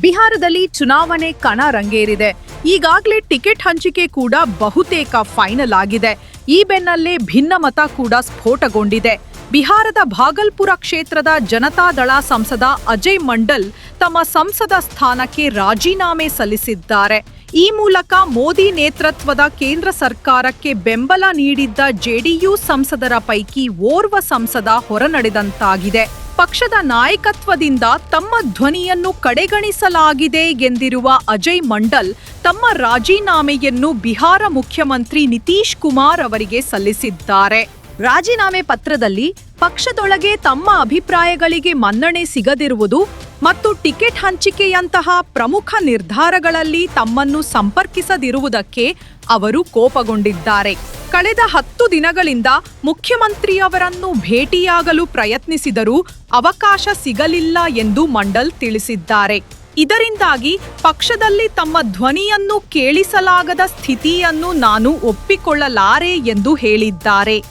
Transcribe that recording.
ಬಿಹಾರದಲ್ಲಿ ಚುನಾವಣೆ ಕಣ ರಂಗೇರಿದೆ ಈಗಾಗಲೇ ಟಿಕೆಟ್ ಹಂಚಿಕೆ ಕೂಡ ಬಹುತೇಕ ಫೈನಲ್ ಆಗಿದೆ. ಈ ಬೆನ್ನಲ್ಲೇ ಭಿನ್ನಮತ ಕೂಡ ಸ್ಫೋಟಗೊಂಡಿದೆ. ಬಿಹಾರದ ಭಾಗಲ್ಪುರ ಕ್ಷೇತ್ರದ ಜನತಾದಳ ಸಂಸದ ಅಜಯ್ ಮಂಡಲ್ ತಮ್ಮ ಸಂಸದ ಸ್ಥಾನಕ್ಕೆ ರಾಜೀನಾಮೆ ಸಲ್ಲಿಸಿದ್ದಾರೆ. ಈ ಮೂಲಕ ಮೋದಿ ನೇತೃತ್ವದ ಕೇಂದ್ರ ಸರ್ಕಾರಕ್ಕೆ ಬೆಂಬಲ ನೀಡಿದ್ದ ಜೆಡಿಯು ಸಂಸದರ ಪೈಕಿ ಓರ್ವ ಸಂಸದ ಹೊರನಡೆದಂತಾಗಿದೆ. ಪಕ್ಷದ ನಾಯಕತ್ವದಿಂದ ತಮ್ಮ ಧ್ವನಿಯನ್ನು ಕಡೆಗಣಿಸಲಾಗಿದೆ ಎಂದಿರುವ ಅಜಯ್ ಮಂಡಲ್ ತಮ್ಮ ರಾಜೀನಾಮೆಯನ್ನು ಬಿಹಾರ ಮುಖ್ಯಮಂತ್ರಿ ನಿತೀಶ್ ಕುಮಾರ್ ಅವರಿಗೆ ಸಲ್ಲಿಸಿದ್ದಾರೆ. ರಾಜೀನಾಮೆ ಪತ್ರದಲ್ಲಿ ಪಕ್ಷದೊಳಗೆ ತಮ್ಮ ಅಭಿಪ್ರಾಯಗಳಿಗೆ ಮನ್ನಣೆ ಸಿಗದಿರುವುದು ಮತ್ತು ಟಿಕೆಟ್ ಹಂಚಿಕೆಯಂತಹ ಪ್ರಮುಖ ನಿರ್ಧಾರಗಳಲ್ಲಿ ತಮ್ಮನ್ನು ಸಂಪರ್ಕಿಸದಿರುವುದಕ್ಕೆ ಅವರು ಕೋಪಗೊಂಡಿದ್ದಾರೆ. ಕಳೆದ ಹತ್ತು ದಿನಗಳಿಂದ ಮುಖ್ಯಮಂತ್ರಿಯವರನ್ನು ಭೇಟಿಯಾಗಲು ಪ್ರಯತ್ನಿಸಿದರೂ ಅವಕಾಶ ಸಿಗಲಿಲ್ಲ ಎಂದು ಮಂಡಲ್ ತಿಳಿಸಿದ್ದಾರೆ. ಇದರಿಂದಾಗಿ ಪಕ್ಷದಲ್ಲಿ ತಮ್ಮ ಧ್ವನಿಯನ್ನು ಕೇಳಿಸಲಾಗದ ಸ್ಥಿತಿಯನ್ನು ನಾನು ಒಪ್ಪಿಕೊಳ್ಳಲಾರೆ ಎಂದು ಹೇಳಿದ್ದಾರೆ.